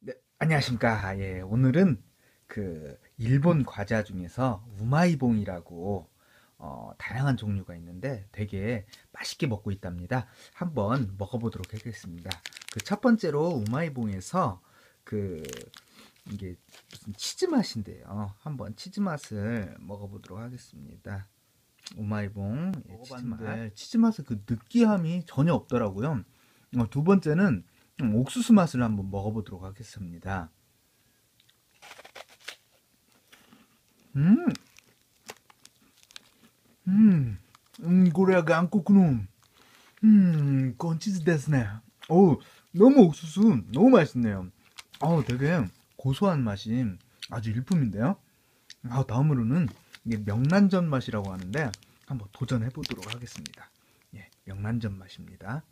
네, 안녕하십니까. 예, 오늘은 그 일본 과자 중에서 우마이봉이라고 어, 다양한 종류가 있는데 되게 맛있게 먹고 있답니다. 한번 먹어보도록 하겠습니다. 그 첫 번째로 우마이봉에서 그 이게 무슨 치즈 맛인데요. 한번 치즈 맛을 먹어보도록 하겠습니다. 우마이봉 예, 치즈 맛. 치즈 맛의 그 느끼함이 전혀 없더라고요. 어, 두 번째는 음, 옥수수 맛을 한번 먹어보도록 하겠습니다. 음, 음, 음, 고래가 안꼬꾸놈. 음, 건치즈 데스네. 오, 너무 옥수수, 너무 맛있네요. 어 되게 고소한 맛이 아주 일품인데요. 아, 다음으로는 이게 명란젓 맛이라고 하는데 한번 도전해 보도록 하겠습니다. 예, 명란젓 맛입니다.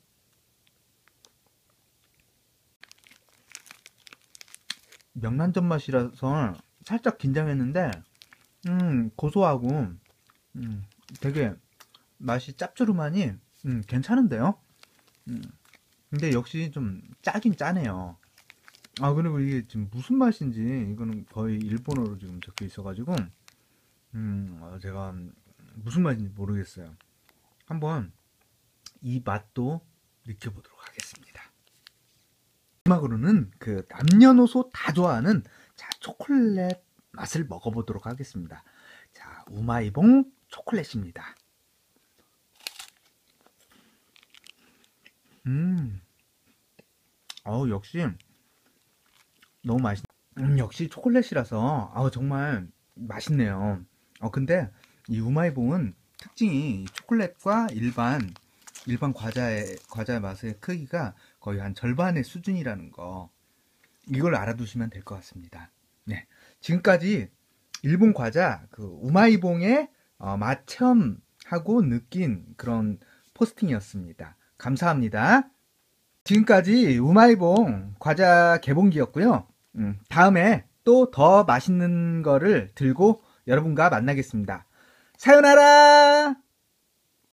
명란젓 맛이라서 살짝 긴장했는데 음 고소하고 음 되게 맛이 짭조름하니 음 괜찮은데요? 음 근데 역시 좀 짜긴 짜네요. 아 그리고 이게 지금 무슨 맛인지 이거는 거의 일본어로 지금 적혀 있어 가지고 음 어, 제가 무슨 맛인지 모르겠어요. 한번 이 맛도 느껴보도록 하겠습니다 마지막으로는 그 남녀노소 다 좋아하는 자 초콜릿 맛을 먹어보도록 하겠습니다. 자 우마이봉 초콜릿입니다. 음, 어 역시 너무 맛있. 음, 역시 초콜릿이라서 아 정말 맛있네요. 어 근데 이 우마이봉은 특징이 초콜릿과 일반 일반 과자의 과자 맛의 크기가 거의 한 절반의 수준이라는 거 이걸 알아두시면 될 것 같습니다. 네, 지금까지 일본 과자 그 우마이봉의 어, 맛 체험하고 느낀 그런 포스팅이었습니다. 감사합니다. 지금까지 우마이봉 과자 개봉기였고요. 음, 다음에 또 더 맛있는 거를 들고 여러분과 만나겠습니다. 사요나라!